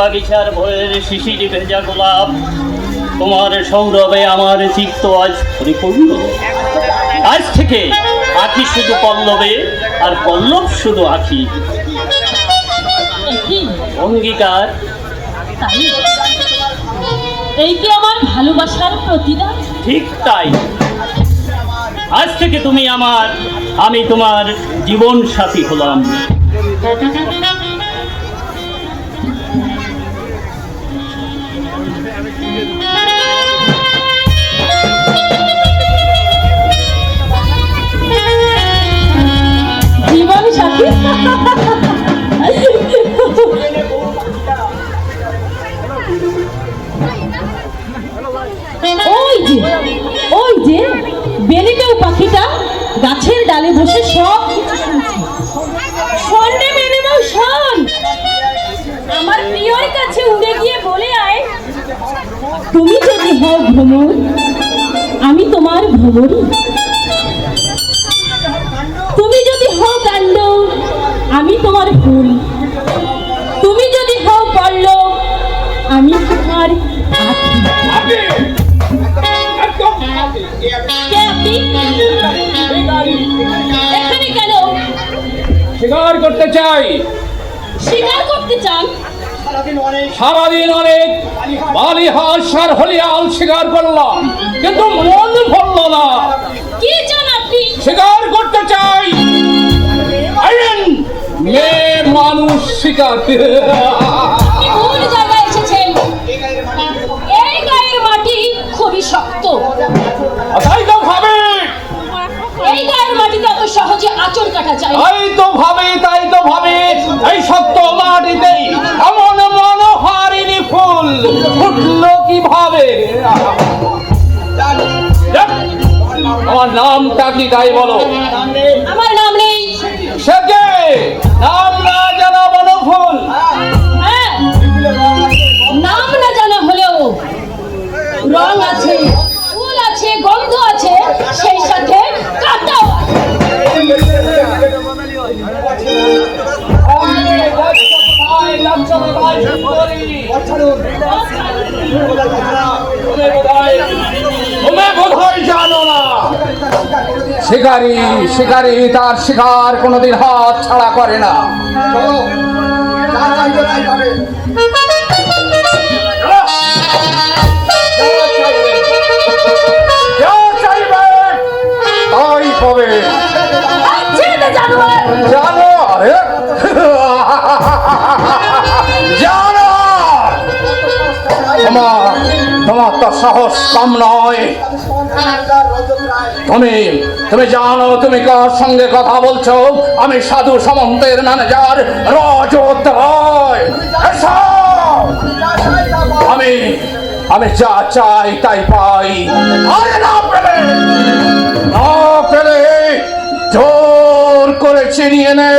বাগিচার ভোরের শিশির ভেজা গোলাপ। তোমার সৌরভে আমার চিত্ত আজ পরিপূর্ণ। আজ থেকে আঁকি শুধু পল্লবে আর পল্লব শুধু আঁকি অঙ্গীকার। এই কি আমার ভালোবাসার প্রতিদান? ঠিক তাই। আজ থেকে তুমি আমার আমি তোমার জীবন সাথী হলাম জীবন সাথী। ওই যে বেলিটাও পাখিটা গাছের ডালে বসে সব কিছু শুনছে। শোন রে শোন। আমার প্রিয়র কাছে উড়ে গিয়ে বলে আয়, তুমি যদি হও ভ্রমণ, আমি তোমার ভ্রমণ। শিকার করতে চাই। স্বীকার করতে চান সারাদিন অনেক সার হলিয়াল শিকার করলাম, কিন্তু মন ভরল না। কি চান আপনি শিকার করতে চাই। মেয়ে মানুষ শিকার। যায় তো ভাবে তাই তো ভাবে এই সত্য মাটিতেই এমন মনোহারিণী ফুল ফুটলো কীভাবে? আমার নামটা কি তাই বলো। আমার নাম নেই। সে কে? নাম না জানা বনো ফুল। হ্যাঁ। নাম না জানা হলেও রং শিকারি শিকারি তার শিকার কোনোদিন হাত ছাড়া করে না। সাহস কম নয়। তুমি তুমি জানো তুমি কার সঙ্গে কথা বলছো? আমি সাধু সামন্তের ম্যানেজার রজত! আমি আমি যা চাই তাই পাই। না পেলে জোর করে চিনিয়ে নেই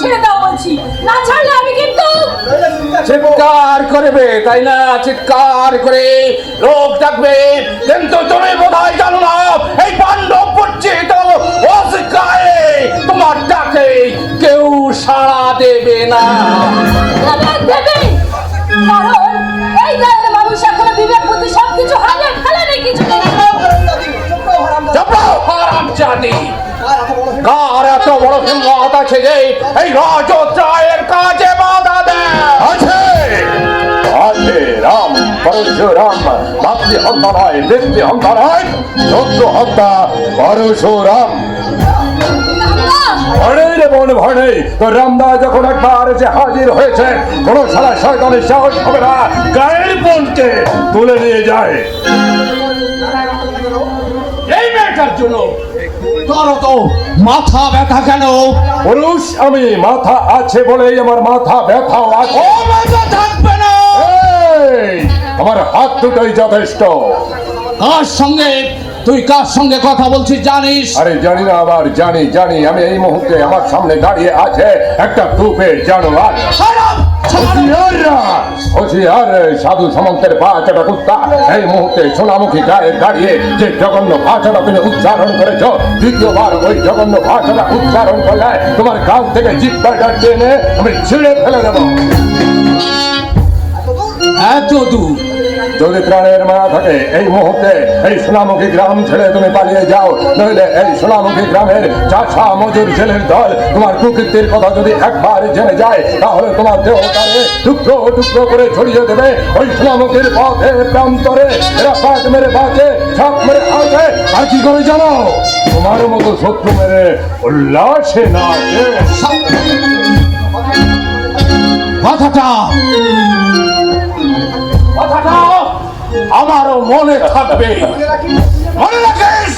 ছেড়ে দাও বলছি। না চিৎকার করবে, তাই না? চিৎকার করে লোক ডাকবে। কিন্তু তুমি বোধহয় জানো না, এই পাণ্ডব পরিচিত অসিকায়ে তোমার ডাকে কেউ সাড়া দেবে না। কার এত বড় হিম্মত আছে যে এই রাজত্রায়ের কাজে বাধা দেয়? পরশুরাম মাতৃ হত্যা নয় ব্যক্তি হত্যা নয় হত্যা পরশুরাম ভরে রে বোন ভরে তো রামদা যখন একবার এসে হাজির হয়েছে কোন সারা শয়তানের সাহস হবে না গায়ের বোনকে তুলে নিয়ে যায়। এই মেয়েটার জন্য মাথা ব্যথা কেন? পুরুষ আমি মাথা আছে বলেই আমার মাথা ব্যথা আছে। থাকবে না। আমার হাত দুটোই যথেষ্ট। কার সঙ্গে? তুই কার সঙ্গে কথা বলছিস জানিস? আরে জানি না আবার জানি জানি আমি এই মুহূর্তে আমার সামনে দাঁড়িয়ে আছে একটা তুপে জানোয়ার। সাধু সামন্তের পাঁচটা কুত্তা। এই মুহূর্তে সোনামুখী গায়ে দাঁড়িয়ে যে জঘন্য ভাষাটা তুমি উচ্চারণ করেছ দ্বিতীয়বার ওই জঘন্য ভাষাটা উচ্চারণ করলে তোমার গাল থেকে জিব্বাটা টেনে আমি ছিঁড়ে ফেলে দেবো। এত দূর। যদি প্রাণের মায়া থাকে এই মুহূর্তে এই সোনামুখী গ্রাম ছেড়ে তুমি পালিয়ে যাও। নইলে এই সোনামুখী গ্রামের চাষা মজুর ছেলের দল তোমার প্রকৃতির কথা যদি একবার জেনে যায় তাহলে তোমার দেহটারে টুকরো টুকরো করে ছড়িয়ে দেবে ওই সোনামুখীর পথে প্রান্তরে। এরা পাট মেরে বাঁচে ছাপ মেরে আছে আর কি করে জানো? তোমার মতো শত্রু মেরে উল্লাসে না কথাটা। কথাটা। আমারও মনে থাকবে। মনে রাখিস?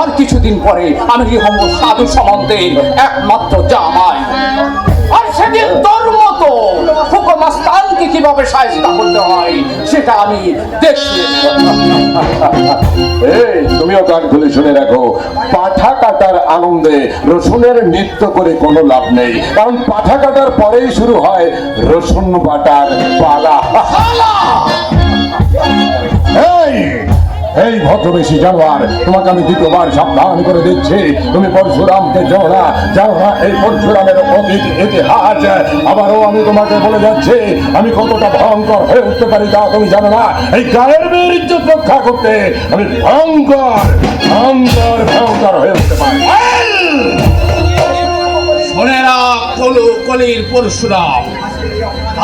আর কিছুদিন পরে আমি হব সাধু সামন্তের একমাত্র জামাই। আর সেদিন তোর মতো হুকুমাস্তানকে কীভাবে সাহায্য করতে হয় সেটা আমি দেখিয়ে এই তুমিও কান খুলে শুনে রাখো। পাঠা কাটার আনন্দে রসুনের নৃত্য করে কোনো লাভ নেই। কারণ পাঠা কাটার পরেই শুরু হয় রসুন বাটার পালা! এই ভদ্রবেশী জানোয়ার, তোমাকে আমি দ্বিতীয়বার সাবধান করে দিচ্ছি। তুমি পরশুরামকে না এই পরশুরামের অতীত ইতিহাস। আবারও আমি তোমাকে বলে যাচ্ছি, আমি কতটা ভয়ঙ্কর হয়ে উঠতে পারি তা তুমি জানো না। এই গায়ের মেয়ের ইজ্জত রক্ষা করতে আমি ভয়ঙ্কর ভয়ঙ্কর ভয়ঙ্কর হয়ে উঠতে পারি। শোনেরা কলু কলির পরশুরাম।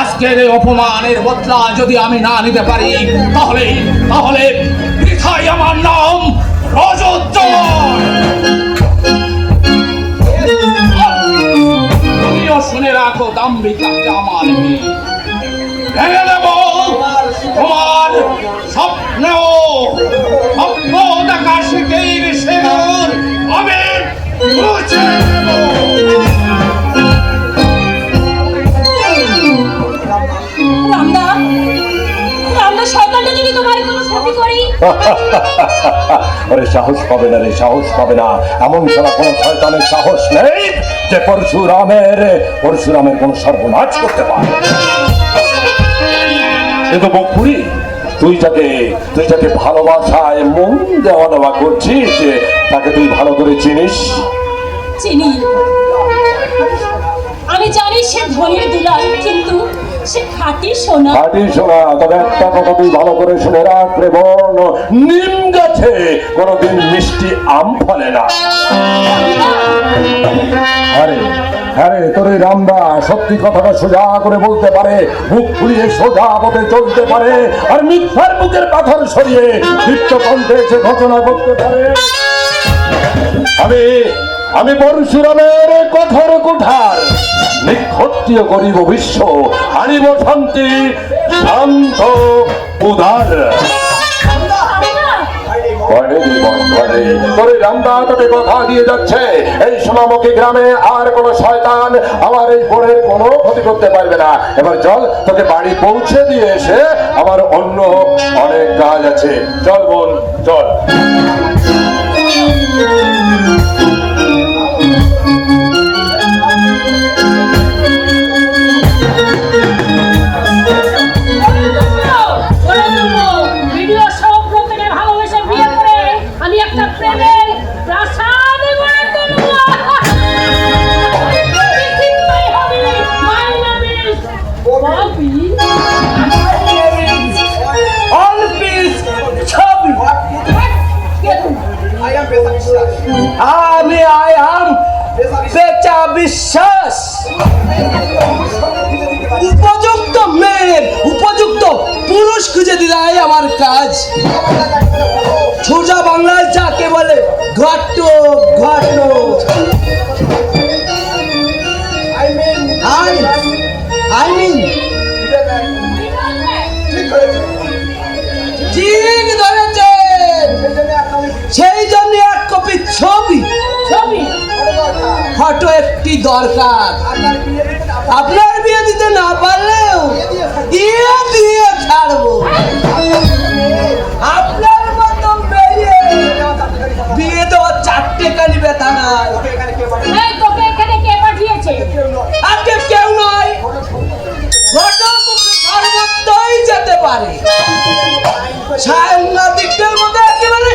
আজকের এই অপমানের বদলা যদি আমি না নিতে পারি, তাহলে তাহলে বৃথাই আমার নাম তুমিও শুনে রাখো দাম্বিকা জামাল ভেঙে দেব তোমার স্বপ্ন স্বপ্ন দেখা শিখেই সেগুন আমি মুছে দেব। আরে সাহস পাবে না রে, সাহস পাবে না। এমন ছাড়া কোনো শয়তানের সাহস নেই যে পরশুরামের পরশুরামের কোনো সর্বনাশ করতে পারে। কিন্তু বকুড়ি তুই যাকে তুই যাকে ভালোবাসায় মন দেওয়া নেওয়া করছিস, তাকে তুই ভালো করে চিনিস? চিনি। আমি জানি সে ধনির দুলাল, কিন্তু সে মিষ্টি আম ফলে না। আরে আরে, তোর এই রামদা সত্যি কথাটা সোজা করে বলতে পারে মুখ ফুলিয়ে সোজা পথে চলতে পারে, আর মিথ্যার বুকের পাথর সরিয়ে দীপ্ত কণ্ঠে এসে ঘটনা করতে পারে। আমি আমি পরশুরামের কঠোর কুঠার নিক্ষত্রিয় করিব বিশ্ব আনিব শান্তি, শান্ত, উদার। তোরে কথা দিয়ে যাচ্ছে, এই সোনামুখী গ্রামে আর কোন শয়তান আমার এই বোনের কোনো ক্ষতি করতে পারবে না। এবার চল তোকে বাড়ি পৌঁছে দিয়ে এসে আমার অন্য অনেক কাজ আছে। চল বোন চল সোজা বাংলায় যাকে বলে ঘট ঘট আই আই মিন। ঠিক ধরেছেন সেই জন্য এক কপি ছবি। ছবি? ফটো একটি দরকার। আপনার বিয়ে দিতে না পারলেও দিয়ে দিয়ে ছাড়বো। আপনার মতো বেরিয়ে বিয়ে দেওয়ার চারটে কালি ব্যথা নাই। তোকে এখানে কে পাঠিয়েছে? আজকে কেউ নয় ঘটক সর্বত্রই যেতে পারে। সাংঘাতিকদের মধ্যে একেবারে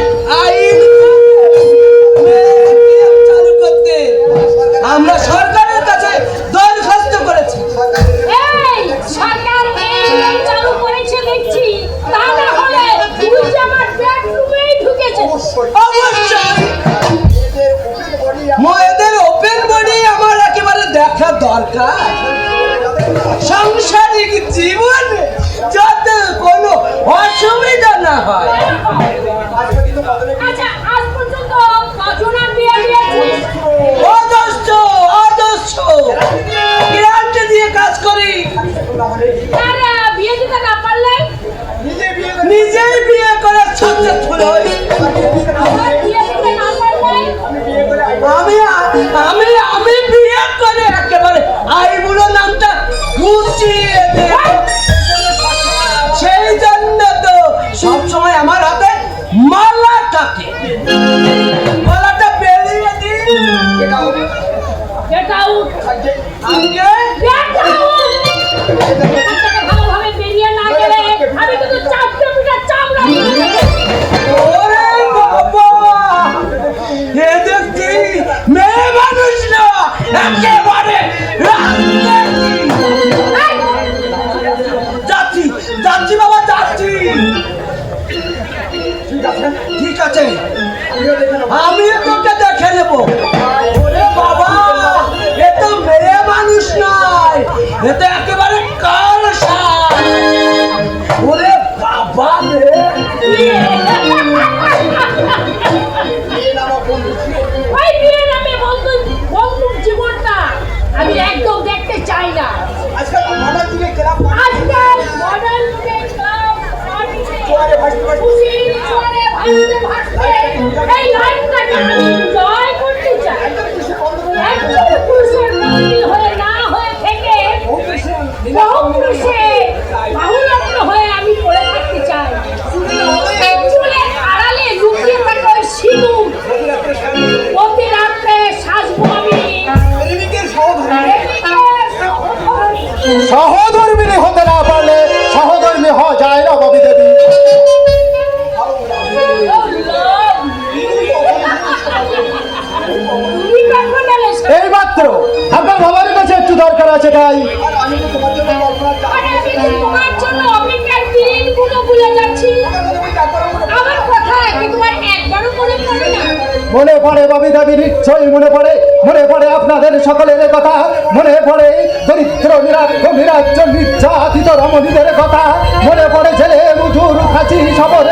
不好意 Hey, you guys. দাবি নিশ্চয়ই মনে পড়ে মনে পড়ে আপনাদের সকলের কথা, মনে পড়ে দরিদ্র, নিরাক্ষ নিরাজ্য নির্যাতিত রমণীদের কথা, মনে পড়ে ছেলে মুজুর খাচি সবর